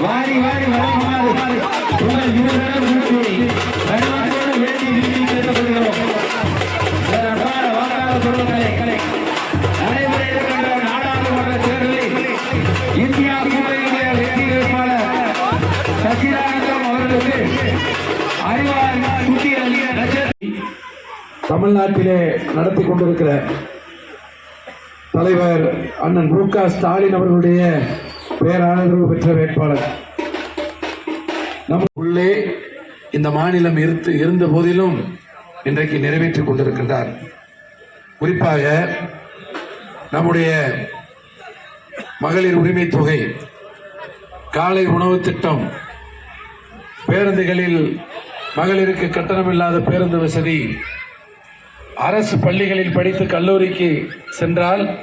வாரி வாரி வழங்குமாறு உங்கள் இருவரும் தமிழ்நாட்டிலே நடத்தி கொண்டிருக்கிற தலைவர் அண்ணன் மு ஸ்டாலின் அவர்களுடைய பேராதரவு பெற்ற வேட்பாளர். நம்ம உள்ளே இந்த மாநிலம் இருத்து இருந்த போதிலும் இன்றைக்கு நிறைவேற்றிக் கொண்டிருக்கின்றார். குறிப்பாக நம்முடைய மகளிர் உரிமை தொகை காலை உணவு திட்டம் பேருந்துகளில் மகளிருக்கு கட்டணம் இல்லாத பேருந்து வசதி அரசு பள்ளிகளில் படித்து கல்லூரிக்கு சென்றால்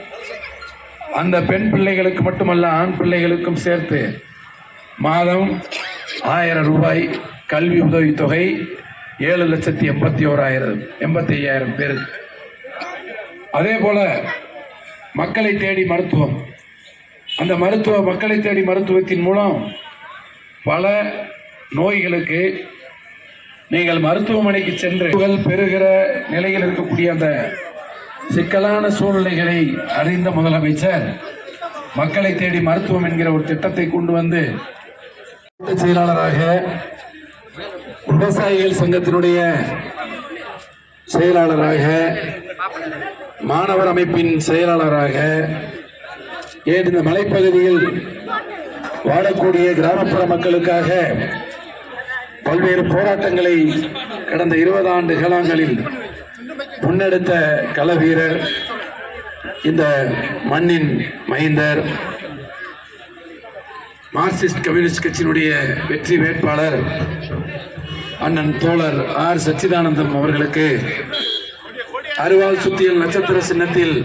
அந்த பெண் பிள்ளைகளுக்கு மட்டுமல்ல ஆண் பிள்ளைகளுக்கும் சேர்த்து மாதம் ஆயிரம் ரூபாய் கல்வி உதவித்தொகை ஏழு லட்சத்தி எண்பத்தி ஓராயிரம் எண்பத்தி ஐயாயிரம் பேருக்கு. அதே போல மக்களை தேடி மருத்துவம். அந்த மருத்துவ மக்களை தேடி மருத்துவத்தின் மூலம் பல நோய்களுக்கு நீங்கள் மருத்துவமனைக்கு சென்று பெறுகிற நிலையில் இருக்கக்கூடிய அந்த சிக்கலான சூழ்நிலைகளை அறிந்த முதலமைச்சர் மக்களை தேடி மருத்துவம் என்கிற ஒரு திட்டத்தை கொண்டு வந்து செயலாளராக விவசாயிகள் சங்கத்தினுடைய செயலாளராக மாணவர் அமைப்பின் செயலாளராக ஏன் இந்த மலைப்பகுதியில் வாழக்கூடிய கிராமப்புற மக்களுக்காக பல்வேறு போராட்டங்களை கடந்த இருபது ஆண்டு காலங்களில் முன்னெடுத்த கள வீரர் இந்த மண்ணின் மைந்தர் மார்க்சிஸ்ட் கம்யூனிஸ்ட் கட்சியினுடைய வெற்றி வேட்பாளர் அண்ணன் தோழர் ஆர். சச்சிதானந்தம் அவர்களுக்கு அருவாள் சுத்தியல் நட்சத்திர சின்னத்தில்